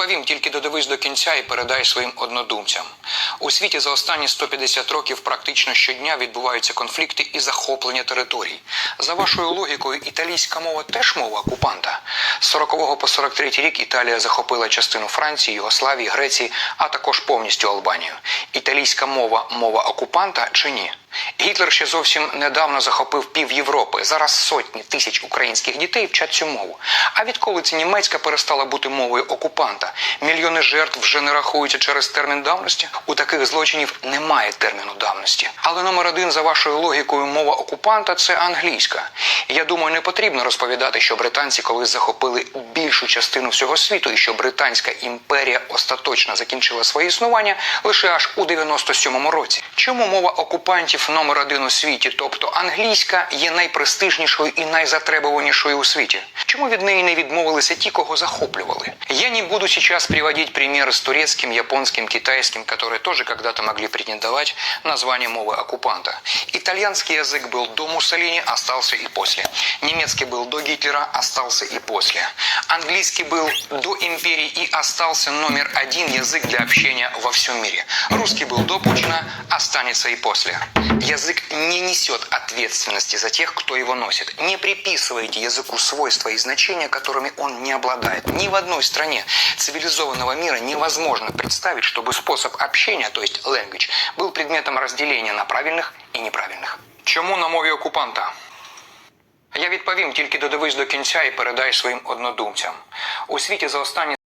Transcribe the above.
відповім, тільки додивись до кінця і передай своїм однодумцям. У світі за останні 150 років практично щодня відбуваються конфлікти і захоплення територій. За вашою логікою, італійська мова теж мова окупанта. З 40 по 43 рік Італія захопила частину Франції, Югославії, Греції, а також повністю Албанію. Італійська мова мова окупанта чи ні? Гітлер ще зовсім недавно захопив пів Європи. Зараз сотні тисяч українських дітей вчать цю мову. А відколи ця німецька перестала бути мовою окупанта? Мільйони жертв вже не рахуються через термін давності. У таких злочинів немає терміну давності. Але номер один за вашою логікою мова окупанта це англійська. Я думаю, не потрібно розповідати, що британці колись захопили більшу частину всього світу, і що британська імперія остаточно закінчила своє існування лише аж у 97-му році. Чому мова окупантів номер один у світі, тобто англійська, є найпрестижнішою і найзатребуванішою у світі? Чому від неї не відмовилися ті, кого захоплювали? Я не буду сейчас приводить примеры с турецким, японским, китайским, которые тоже когда-то могли претендовать на звание мовы оккупанта. Итальянский язык был до Муссолини, остался и после. Немецкий был до Гитлера, остался и после. Английский был до империи и остался номер один язык для общения во всем мире. Русский был до Путина, останется и после. Язык не несет ответственности за тех, кто его носит. Не приписывайте языку свойства и значения, которыми он не обладает. Ни в одной стране цивилизованного мира невозможно представить, чтобы способ общения, то есть language, был предметом разделения на правильных и неправильных. Чому на мові окупанта? Я відповім, тільки додивись до кінця і передай своїм однодумцям. У світі за останні